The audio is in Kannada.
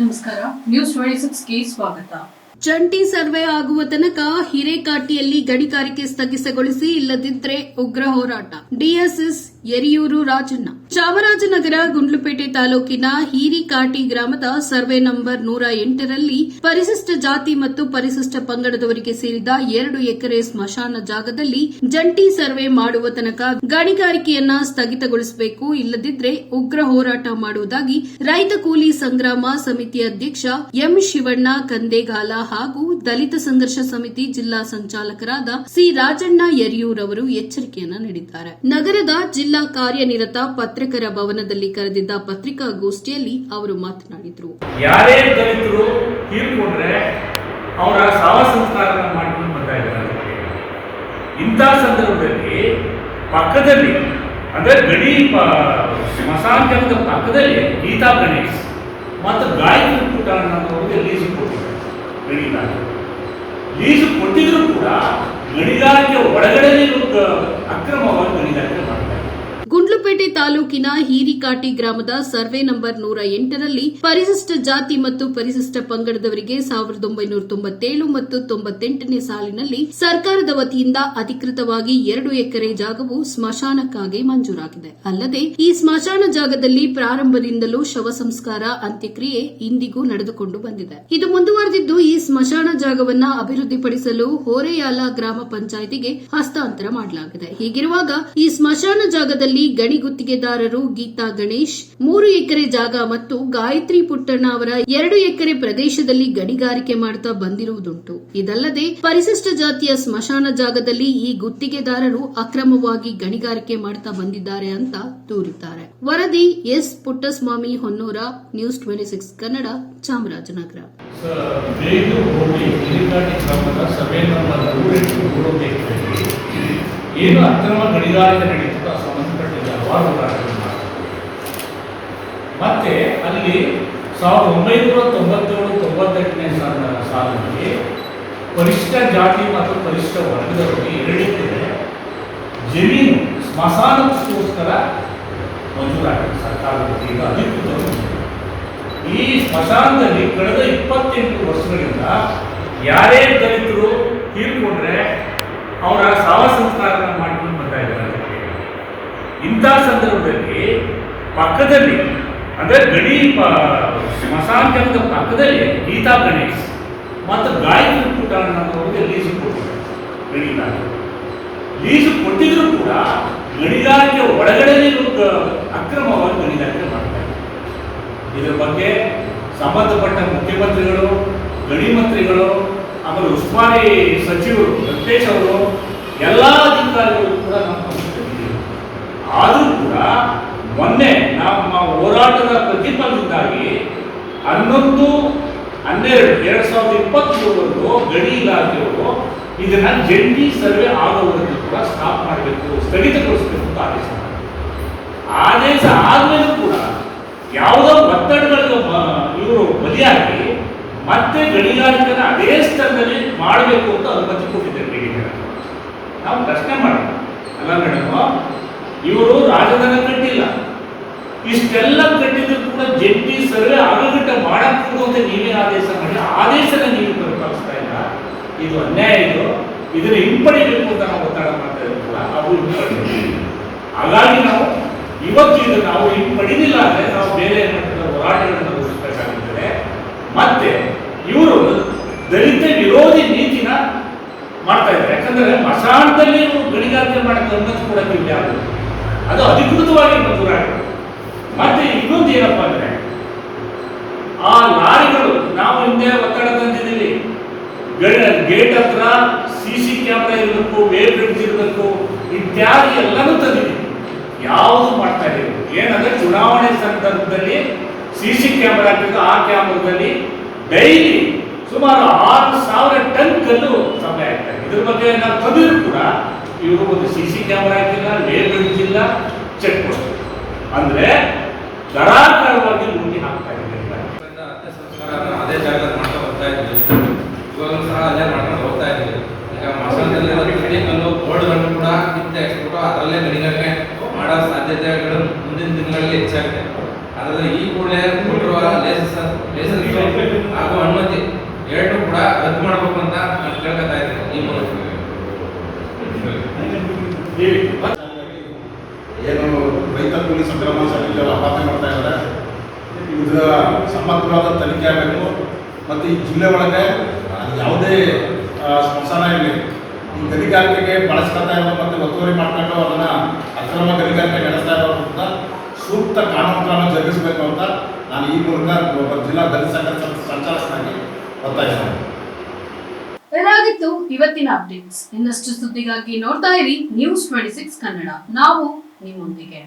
ನಮಸ್ಕಾರ ನ್ಯೂಸ್ ಟ್ವೆಂಟಿ ಸಿಕ್ಸ್ಗೆ ಸ್ವಾಗತ. ಜಂಟಿ ಸರ್ವೆ ಆಗುವ ತನಕ ಹಿರೇಕಾಟಿಯಲ್ಲಿ ಗಣಿಗಾರಿಕೆ ಸ್ಥಗಿತಗೊಳಿಸಿ ಇಲ್ಲದಿದ್ರೆ ಉಗ್ರ ಹೋರಾಟ. ಡಿಎಸ್ಎಸ್ ಯರಿಯೂರು ರಾಜಣ್ಣ. ಚಾಮರಾಜನಗರ, ಗುಂಡ್ಲುಪೇಟೆ ತಾಲೂಕಿನ ಹೀರಿಕಾಟಿ ಗ್ರಾಮದ ಸರ್ವೆ ನಂಬರ್ ನೂರ ಎಂಟರಲ್ಲಿ ಪರಿಶಿಷ್ಟ ಜಾತಿ ಮತ್ತು ಪರಿಶಿಷ್ಟ ಪಂಗಡದವರಿಗೆ ಸೇರಿದ ಎರಡು ಎಕರೆ ಸ್ಮಶಾನ ಜಾಗದಲ್ಲಿ ಜಂಟಿ ಸರ್ವೆ ಮಾಡುವ ತನಕ ಗಣಿಗಾರಿಕೆಯನ್ನ ಸ್ಥಗಿತಗೊಳಿಸಬೇಕು. ಇಲ್ಲದಿದ್ರೆ ಉಗ್ರ ಹೋರಾಟ ಮಾಡುವುದಾಗಿ ರೈತ ಕೂಲಿ ಸಂಗ್ರಾಮ ಸಮಿತಿ ಅಧ್ಯಕ್ಷ ಎಂ ಶಿವಣ್ಣ ಕಂದೇಗಾಲ ಹಾಗೂ ದಲಿತ ಸಂಘರ್ಷ ಸಮಿತಿ ಜಿಲ್ಲಾ ಸಂಚಾಲಕರಾದ ಸಿ ರಾಜಣ್ಣ ಯರಿಯೂರ್ ಅವರು ಎಚ್ಚರಿಕೆಯನ್ನ ನೀಡಿದ್ದಾರೆ. ನಗರದ ಜಿಲ್ಲಾ ಕಾರ್ಯನಿರತ ಪತ್ರಕರ ಭವನದಲ್ಲಿ ಕರೆದಿದ್ದ ಪತ್ರಿಕಾಗೋಷ್ಠಿಯಲ್ಲಿ ಅವರು ಮಾತನಾಡಿದರು. ಯಾರೇ ದಲಿತರು ತೀರ್ಕೊಂಡ್ರೆ ಅವರ ಸಹ ಸಂಸ್ಕಾರ ಮಾಡಿಕೊಂಡು ಬರ್ತಾ ಇದ್ದಾರೆ. ಇಂಥ ಸಂದರ್ಭದಲ್ಲಿ ಪಕ್ಕದಲ್ಲಿ, ಅಂದರೆ ಗಡಿ ಸ್ಮಶಾನದ ಪಕ್ಕದಲ್ಲಿ ಗೀತಾ ಗಣೇಶ್ ಮತ್ತು ಗಾಯತ್ರಿ ಕೂಟ ಅನ್ನೋರಿಗೆ ಲೀಸು ಕೊಟ್ಟಿದ್ದಾರೆ? ಗಣಿಗಾರಿಕೆ ಲೀಸು ಕೊಟ್ಟಿದ್ರು ಕೂಡ ಗಣಿಗಾರಿಕೆ ಒಳಗಡೆ ಅಕ್ರಮವಾಗಿ ಗಣಿಗಾರಿಕೆ ಮಾಡ್ತಾರೆ. ಗುಂಡ್ಲುಪೇಟೆ ತಾಲೂಕಿನ ಹೀರಿಕಾಟಿ ಗ್ರಾಮದ ಸರ್ವೆ ನಂಬರ್ ನೂರ ಎಂಟರಲ್ಲಿ ಪರಿಶಿಷ್ಟ ಜಾತಿ ಮತ್ತು ಪರಿಶಿಷ್ಟ ಪಂಗಡದವರಿಗೆ ಸಾವಿರದ ಒಂಬೈನೂರ ತೊಂಬತ್ತೇಳು ಮತ್ತು ತೊಂಬತ್ತೆಂಟನೇ ಸಾಲಿನಲ್ಲಿ ಸರ್ಕಾರದ ವತಿಯಿಂದ ಅಧಿಕೃತವಾಗಿ ಎರಡು ಎಕರೆ ಜಾಗವು ಸ್ಮಶಾನಕ್ಕಾಗಿ ಮಂಜೂರಾಗಿದೆ. ಅಲ್ಲದೆ ಈ ಸ್ಮಶಾನ ಜಾಗದಲ್ಲಿ ಪ್ರಾರಂಭದಿಂದಲೂ ಶವ ಸಂಸ್ಕಾರ ಅಂತ್ಯಕ್ರಿಯೆ ಇಂದಿಗೂ ನಡೆದುಕೊಂಡು ಬಂದಿದೆ. ಇದು ಮುಂದುವರೆದಿದ್ದು ಈ ಸ್ಮಶಾನ ಜಾಗವನ್ನ ಅಭಿವೃದ್ಧಿಪಡಿಸಲು ಹೋರೆಯಾಲ ಗ್ರಾಮ ಪಂಚಾಯಿತಿಗೆ ಹಸ್ತಾಂತರ ಮಾಡಲಾಗಿದೆ. ಹೀಗಿರುವಾಗ ಈ ಸ್ಮಶಾನ ಜಾಗದಲ್ಲಿ ಗಣಿ ಗುತ್ತಿಗೆದಾರರು ಗೀತಾ ಗಣೇಶ್, ಮೂರು ಎಕರೆ ಜಾಗ ಮತ್ತು ಗಾಯತ್ರಿ ಪುಟ್ಟಣ್ಣ ಅವರ ಎರಡು ಎಕರೆ ಪ್ರದೇಶದಲ್ಲಿ ಗಣಿಗಾರಿಕೆ ಮಾಡುತ್ತಾ ಬಂದಿರುವುದುಂಟು. ಇದಲ್ಲದೆ ಪರಿಶಿಷ್ಟ ಜಾತಿಯ ಸ್ಮಶಾನ ಜಾಗದಲ್ಲಿ ಈ ಗುತ್ತಿಗೆದಾರರು ಅಕ್ರಮವಾಗಿ ಗಣಿಗಾರಿಕೆ ಮಾಡುತ್ತಾ ಬಂದಿದ್ದಾರೆ ಅಂತ ದೂರಿದ್ದಾರೆ. ವರದಿ S Puttaswamy Honnur, news twenty six Kannada, Chamarajanagar. ಏನು ಅಕ್ರಮ ಗಣಿಗಾರಿಕೆ ನಡೆಯುತ್ತಾ ಆ ಸಂಬಂಧಪಟ್ಟಿದ್ದ ಹೋರಾಟಗಳು ಮತ್ತೆ ಅಲ್ಲಿ ಸಾವಿರದ ಒಂಬೈನೂರ ತೊಂಬತ್ತೇಳು ತೊಂಬತ್ತೆಂಟನೇ ಸಾಲ ಸಾಲಿನಲ್ಲಿ ಪರಿಷ್ಠ ಜಾತಿ ಮತ್ತು ಪರಿಷ್ಠ ವರ್ಗದವರಿಗೆ ಎರಡಕ್ಕೆ ಜಮೀನು ಸ್ಮಶಾನಕ್ಕೋಸ್ಕರ ಮಂಜೂರಾಗಿದೆ ಸರ್ಕಾರದ ವತಿಯಿಂದ ಅಧಿಕೃತ ಈ ಸ್ಮಶಾನದಲ್ಲಿ ಕಳೆದ ಇಪ್ಪತ್ತೆಂಟು ವರ್ಷಗಳಿಂದ ಯಾರೇ ದಲಿತರು ತೀರ್ಕೊಂಡ್ರೆ ಅವರ ಸಾವ ಸಂಸ್ಕಾರ ಅದಕ್ಕೆ. ಇಂಥ ಸಂದರ್ಭದಲ್ಲಿ ಪಕ್ಕದಲ್ಲಿ, ಅಂದರೆ ಗಡಿ ಸ್ಮಶಾನದ ಪಕ್ಕದಲ್ಲಿ ಗೀತಾ ಗಣೇಶ್ ಮತ್ತು ಗಾಯತ್ರಿ ಕೂಟ ಅನ್ನೋರಿಗೆ ಲೀಸು ಕೊಟ್ಟಿದ್ದಾರೆ. ಗಣಿಗಾರಿಕೆ ಲೀಸು ಕೊಟ್ಟಿದ್ರು ಕೂಡ ಗಣಿಗಾರಿಕೆ ಒಳಗಡೆ ಅಕ್ರಮವಾಗಿ ಗಣಿಗಾರಿಕೆ ಮಾಡ್ತಾರೆ ಇದರ ಬಗ್ಗೆ ಸಂಬಂಧಪಟ್ಟ ಮುಖ್ಯಮಂತ್ರಿಗಳು, ಗಣಿ ಮಂತ್ರಿಗಳು, ಆಮೇಲೆ ಉಸ್ತುವಾರಿ ಸಚಿವರು, ವೆಂಕಟೇಶ್ ಅವರು ಹನ್ನೊಂದು ಹನ್ನೆರಡು, ಎರಡ್ ಸಾವಿರದ ಇಪ್ಪತ್ತ್ಮೂರರಂದು ಗಡಿ ಇಲಾಖೆಯವರು ಇದನ್ನ ಜಂಟಿ ಸರ್ವೆ ಆಗೋವರೆಗೂ ಕೂಡ ಸ್ಟಾಪ್ ಮಾಡಬೇಕು, ಸ್ಥಗಿತಗೊಳಿಸಬೇಕು ಅಂತ ಆದೇಶ ಆದೇಶ ಆದ್ಮೇಲೂ ಕೂಡ ಯಾವುದೋ ಒತ್ತಡಗಳಿಗೆ ಇವರು ಬಲಿಯಾಗಿ ಮತ್ತೆ ಗಣಿಗಾರಿಕೆನ ಅದೇ ಸ್ಥಳದಲ್ಲಿ ಮಾಡಬೇಕು ಅಂತ ಅನುಮತಿ ಕೊಟ್ಟಿದ್ದಾರೆ ನಾವು ಪ್ರಶ್ನೆ ಮಾಡೋಣ. ಅಲ್ಲ ಮೇಡಮ್, ಇವರು ರಾಜಧಾನಿ ಇಷ್ಟೆಲ್ಲ ಕಟ್ಟಿದ್ರು ಕೂಡ ಜಂಟಿ ಸರ್ವೆ ಆಗಗಟ್ಟ ಮಾಡಕ್ಕೂ ಅಂತ ನೀವೇ ಆದೇಶ ಮಾಡಿ, ಆದೇಶನ ನೀವು ಪ್ರತಿಪಾದಿಸ್ತಾ ಇಲ್ಲ. ಇದು ಅನ್ಯಾಯ ಇದು. ಇದನ್ನ ಹಿಂಪಡಿಬೇಕು ಅಂತ ನಾವು ಒತ್ತಡ ಮಾಡ್ತಾ ಇದ್ದೀವಲ್ಲ, ಅದು ಹಾಗಾಗಿ ನಾವು ಇವತ್ತು ಇದು ನಾವು ಹಿಂಪಡಿಲಿಲ್ಲ ಅಂದ್ರೆ ನಾವು ಬೇರೆ ಮಟ್ಟದ ಹೋರಾಟಗಳನ್ನು ರೂಪಿಸಬೇಕಾಗುತ್ತದೆ ಮತ್ತೆ ಇವರು ದಲಿತ ವಿರೋಧಿ ನೀತಿನ ಮಾಡ್ತಾ ಇದ್ದಾರೆ. ಯಾಕಂದ್ರೆ ಮಸಾಣದಲ್ಲಿ ಗಣಿಗಾರಿಕೆ ಮಾಡಕ್ಕೆ ಅನುಮತಿ ಕೂಡ ಅದು ಅಧಿಕೃತವಾಗಿ ಮಂಜೂರಾಗಿದೆ. ಮತ್ತೆ ಇನ್ನೊಂದು ಏನಪ್ಪ ಅಂದ್ರೆ, ಆ ಲಾರಿಗಳು ನಾವು ಹಿಂದೆ ಒತ್ತಡ ತಂದಿದ್ದೀವಿ. ಗೇಟ್ ಹತ್ರ ಸಿ ಸಿ ಕ್ಯಾಮ್ರಾ ಇರಬೇಕು ವೇ ಬ್ರಿಡ್ಜ್ ಇರಬೇಕು, ಇತ್ಯಾದಿ ಎಲ್ಲನೂ ತಂದಿದ್ದೀವಿ. ಯಾವುದು ಮಾಡ್ತಾ ಇದೆ. ಏನಂದ್ರೆ ಚುನಾವಣೆ ಸಂದರ್ಭದಲ್ಲಿ ಸಿ ಸಿ ಕ್ಯಾಮ್ರಾ ಹಾಕಿದ್ದು, ಆ ಕ್ಯಾಮ್ರಾದಲ್ಲಿ ಡೈಲಿ ಸುಮಾರು ಆರು ಸಾವಿರ ಟನ್ ಕಲ್ಲು ಸಮಯ ಆಗ್ತಾ ಇದೆ ಇದ್ರ ಬಗ್ಗೆ ನಾವು ತಂದಿದ್ರು ಕೂಡ, ಇವರು ಒಂದು ಸಿ ಸಿ ಕ್ಯಾಮ್ರಾ ಹಾಕಿಲ್ಲ ಲೇ ಬ್ರಿಡ್ಜ್ ಇಲ್ಲ ಚೆಕ್ ಪೋಸ್ಟ್ ಅಂದ್ರೆ ಧಾರಾಕಾರವಾಗಿ ಲೂಟಿ ಹಾಕ್ತಾ ಇದ್ದಾರೆ. ಅದೇ ಜಾಗದಲ್ಲಿ ಮಾಡ್ತಾ ಬರ್ತಾ ಇದ್ವಿ ಇವಾಗಲೂ ಸಹ ಅಲ್ಲೇ ಮಾಡ್ಕೊಂಡು ಹೋಗ್ತಾ ಇದ್ವಿ ಈಗ ಮಸಾಲದಲ್ಲಿ ಕಲ್ಲು ಬೋರ್ಡ್ಗಳನ್ನು ಕೂಡ ಕಿತ್ತೆ ಹಾಕ್ಸ್ಬಿಟ್ಟು ಅದರಲ್ಲೇ ಗಣಿಗಾರಿಕೆ ಮಾಡೋ ಸಾಧ್ಯತೆಗಳು ಮುಂದಿನ ದಿನಗಳಲ್ಲಿ ಹೆಚ್ಚಾಗಿದೆ ಅದರಲ್ಲಿ ಈ ಕೂಡಲೇ ಕೊಟ್ಟಿರುವ ಲೈಸೆನ್ಸ್ ಹಾಗೂ ಅನುಮತಿ ಎರಡು ಕೂಡ ರದ್ದು ಮಾಡಬೇಕು ಅಂತ ನಾನು ಕೇಳ್ಕೊತಾ ಇದ್ದೀನಿ. ಈ ಮೂಲಕ. ಕ್ರಮ ಸಮಿತಿ ಅವರು ಆಪಾದನೆ ಮಾಡ್ತಾ ಇದ್ದಾರೆ. ಇದರ ಸಮಗ್ರವಾದ ತನಿಖೆ ಆಗಬೇಕು. ಮತ್ತು ಈ ಜಿಲ್ಲೆ ಒಳಗೆ ಯಾವುದೇ ಸ್ಮಶಾನ ಇರಲಿ, ಈ ಗಣಿಗಾರಿಕೆಗೆ ಬಳಸ್ಕೊಳ್ತಾ ಇರೋ ಮತ್ತು ಒತ್ತುವರಿ ಮಾಡ್ಕೊಂಡು ಅದನ್ನು ಅಕ್ರಮ ಗಣಿಗಾರಿಕೆ ನಡೆಸ್ತಾ ಇರೋದ್ರಿಂದ ಸೂಕ್ತ ಕಾನೂನು ಕ್ರಮ ಜರುಗಿಸಬೇಕು ಅಂತ ನಾನು ಈ ಮೂಲಕ ಒಬ್ಬ ಜಿಲ್ಲಾ ದಲಿತ ಸಂಘ ಸಂಚಾಲಕನಾಗಿ ಒತ್ತಾಯಿಸ್ತೇನೆ ಇದಾಗಿತ್ತು ಇವತ್ತಿನ ಅಪ್ಡೇಟ್ಸ್? ಇನ್ನಷ್ಟು ಸುದ್ದಿಗಾಗಿ ನೋಡ್ತಾ ಇರಿ ನ್ಯೂಸ್ ಟ್ವೆಂಟಿ ಸಿಕ್ಸ್ ಕನ್ನಡ ನಾವು ನಿಮ್ಮೊಂದಿಗೆ.